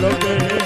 lo que es.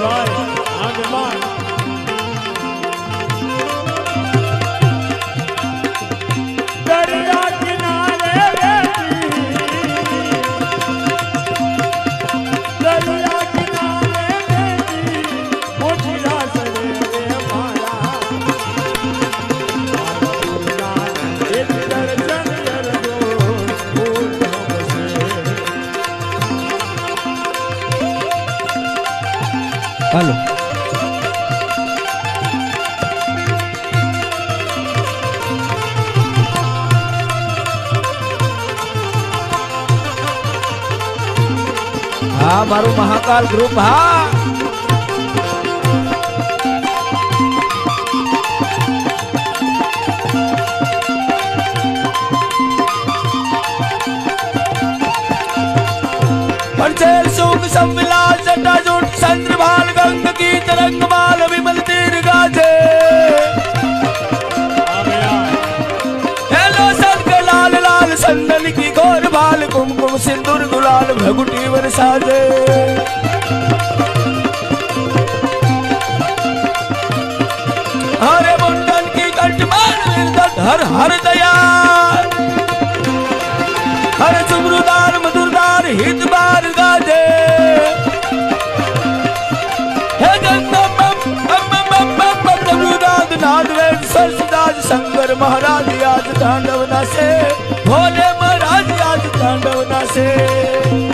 જાય આગમાં હા, મારું મહાકાલ ગ્રુપ, હા. પંચેર સુખ સંવિલા જટાજૂટ, ચંદ્રભાલ, ગંગ કી તરંગ બાલ વિમલ તીર ગાજે. હેલો સદક લાલ લાલ સંદન કી ગુલાલ, ભગુટી સાજે. હરે મુંડન કી કંઠમાન નિર્દત હર હર દયાલ. હર સુમૃદાર મધુરદાર હિતબાર ગાજે. હે જગદંબ અમ અમ શંકર મહારાજ યાદ તાંડવ નાસે ભોલે મહારાજ યાદ તાંડવ નાસે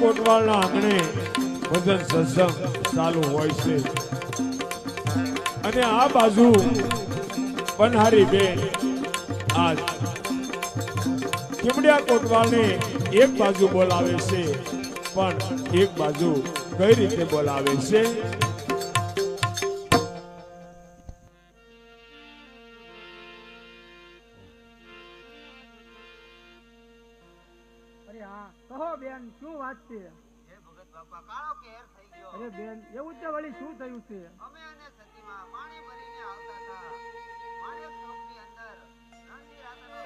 કોટવાલના આંગણે ભજન સત્સંગ ચાલુ હોય છે. અને આ બાજુ પનહારી બેન આજ ચીમડિયા કોટવાળને એક બાજુ બોલાવે છે, પણ એક બાજુ કઈ રીતે બોલાવે છે? અરે હા કહો બેન શું વાત છે? અરે બેન એવું તે વળી શું થયું છે? અમે અને સતીમાં પાણી ભરીને આવતા હતા. માણેક ચોકની અંદર રણની રાતનો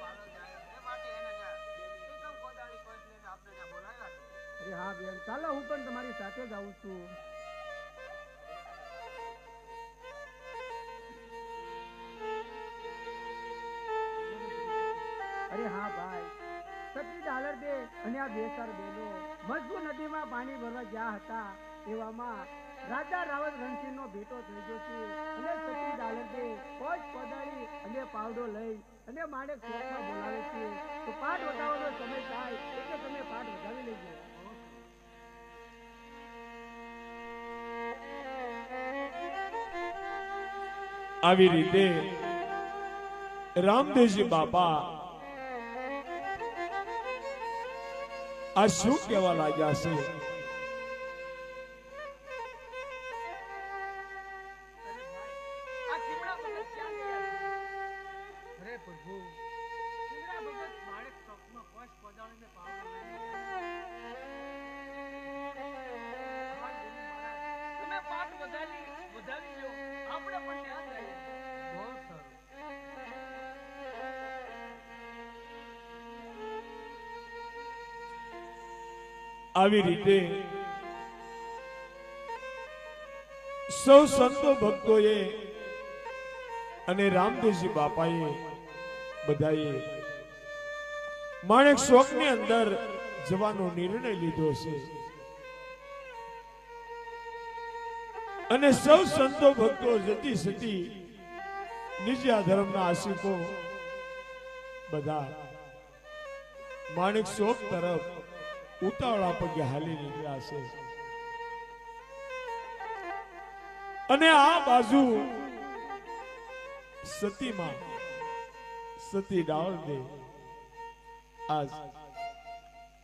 પાલો જાય. એ માટે એને ત્યાં કોદાળી કોચ લઈને આપણે ત્યાં બોલાવ્યા અરે હા બેન ચાલો હું પણ તમારી સાથે જ આવું છું. અરે હા ભાઈ સતી ડાલર બે અને આ બેસર બેલો. મજબૂ નદીમાં પાણી ભરવા ગયા હતા. એવામાં રાજા રાવત રણસિંહ નો ભેટો થઈ ગયો છે. અને સતી ડાલર બે પોચ કોદાળી અને પાવડો લઈ અને માણે ચોકમાં બોલાવે છે. તો પાઠ વધારવાનો સમય થાય એટલે તમે પાઠ વધાવી લેજો. આવી રીતે રામદેવજી બાપા આ શું કહેવા લાગ્યા છે? આવી રીતે સૌ સંતો ભક્તોએ અને રામદેવજી બાપાએ બધાએ માણેક શોકની અંદર જવાનો નિર્ણય લીધો છે. અને સૌ સંતો ભક્તો જતી સતી નિજ્યા ધર્મના આશિકો બધા માણેક શોક તરફ ઉતાવળા પગે હાલી નીકળ્યા છે. અને આ બાજુ સતીમાં, સતી ડાળ દે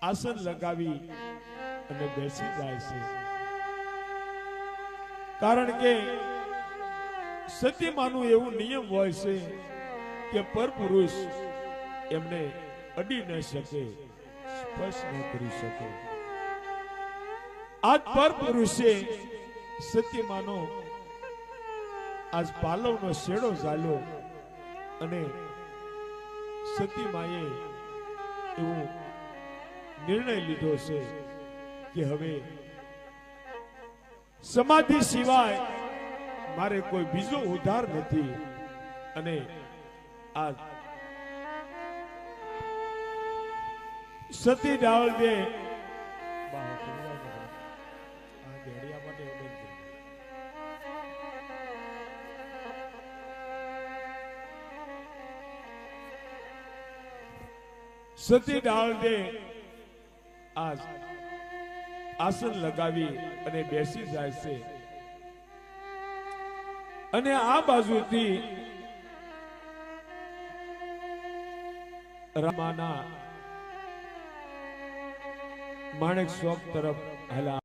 આસન લગાવી અને બેસી જાય છે. કારણ કે સતીમાનું એવું નિયમ હોય છે કે પરપુરુષ એમને અડી ન શકે. સતીમાએ નિર્ણય લીધો છે કે હવે સમાધિ સિવાય મારે કોઈ બીજો ઉધાર નથી અને આ સતી ડાવલ દે. સતી ડાળ દે આજ આસન લગાવી અને બેસી જાય છે અને આ બાજુથી રમાના માણેક શોખ તરફ હલા